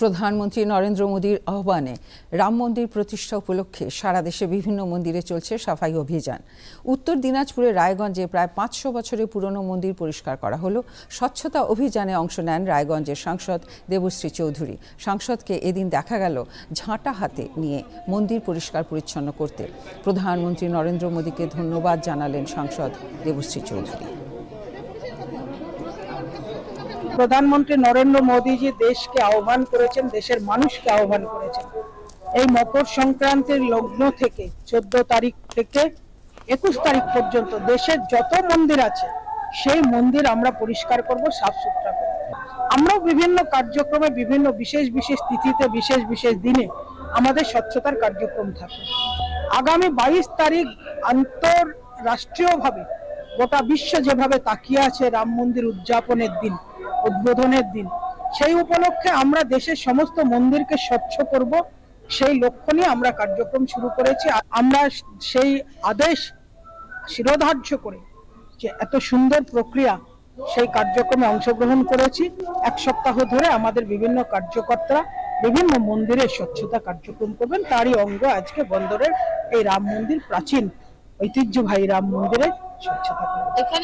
প্রধানমন্ত্রী নরেন্দ্র মোদীর আহ্বানে রাম মন্দির প্রতিষ্ঠা উপলক্ষে সারা দেশে বিভিন্ন মন্দিরে চলছে সাফাই অভিযান। উত্তর দিনাজপুরের রায়গঞ্জে প্রায় পাঁচশো বছরের পুরনো মন্দির পরিষ্কার করা হলো। স্বচ্ছতা অভিযানে অংশ নেন রায়গঞ্জের সাংসদ দেবশ্রী চৌধুরী। সাংসদকে এদিন দেখা গেল ঝাঁটা হাতে নিয়ে মন্দির পরিষ্কার পরিচ্ছন্ন করতে। প্রধানমন্ত্রী নরেন্দ্র মোদীকে ধন্যবাদ জানালেন সাংসদ দেবশ্রী চৌধুরী। প্রধানমন্ত্রী নরেন্দ্র মোদীজি দেশকে আহ্বান করেছেন, দেশের মানুষকে আহ্বান করেছেন। এই মকর সংক্রান্তির লগ্ন থেকে, চোদ্দ তারিখ থেকে একুশ তারিখ পর্যন্ত দেশের যত মন্দির আছে, সেই মন্দির আমরা পরিষ্কার করব, সাফ সুতরা করব। আমরাও বিভিন্ন কার্যক্রমে, বিভিন্ন বিশেষ বিশেষ তিথিতে, বিশেষ বিশেষ দিনে আমাদের স্বচ্ছতার কার্যক্রম থাকে। আগামী বাইশ তারিখ আন্তঃরাষ্ট্রীয়ভাবে গোটা বিশ্ব যেভাবে তাকিয়ে আছে রাম মন্দির উদযাপনের দিন উদ্বোধনের দিন। সেই উপলক্ষে আমরা দেশের সমস্ত মন্দিরকে স্বচ্ছ করব। সেই লক্ষ্য নিয়ে আমরা কার্যক্রম শুরু করেছি। আমরা সেই আদেশ শিরোধার্য করে যে এত সুন্দর প্রক্রিয়া সেই কার্যক্রমে অংশগ্রহণ করেছি। এক সপ্তাহ ধরে আমাদের বিভিন্ন কার্যকর্তা বিভিন্ন মন্দিরে স্বচ্ছতা কার্যক্রম করবেন। তারই অঙ্গ আজকে বন্দরের এই রাম মন্দির, প্রাচীন ঐতিহ্যবাহী রাম মন্দিরে স্বচ্ছতা করবেন।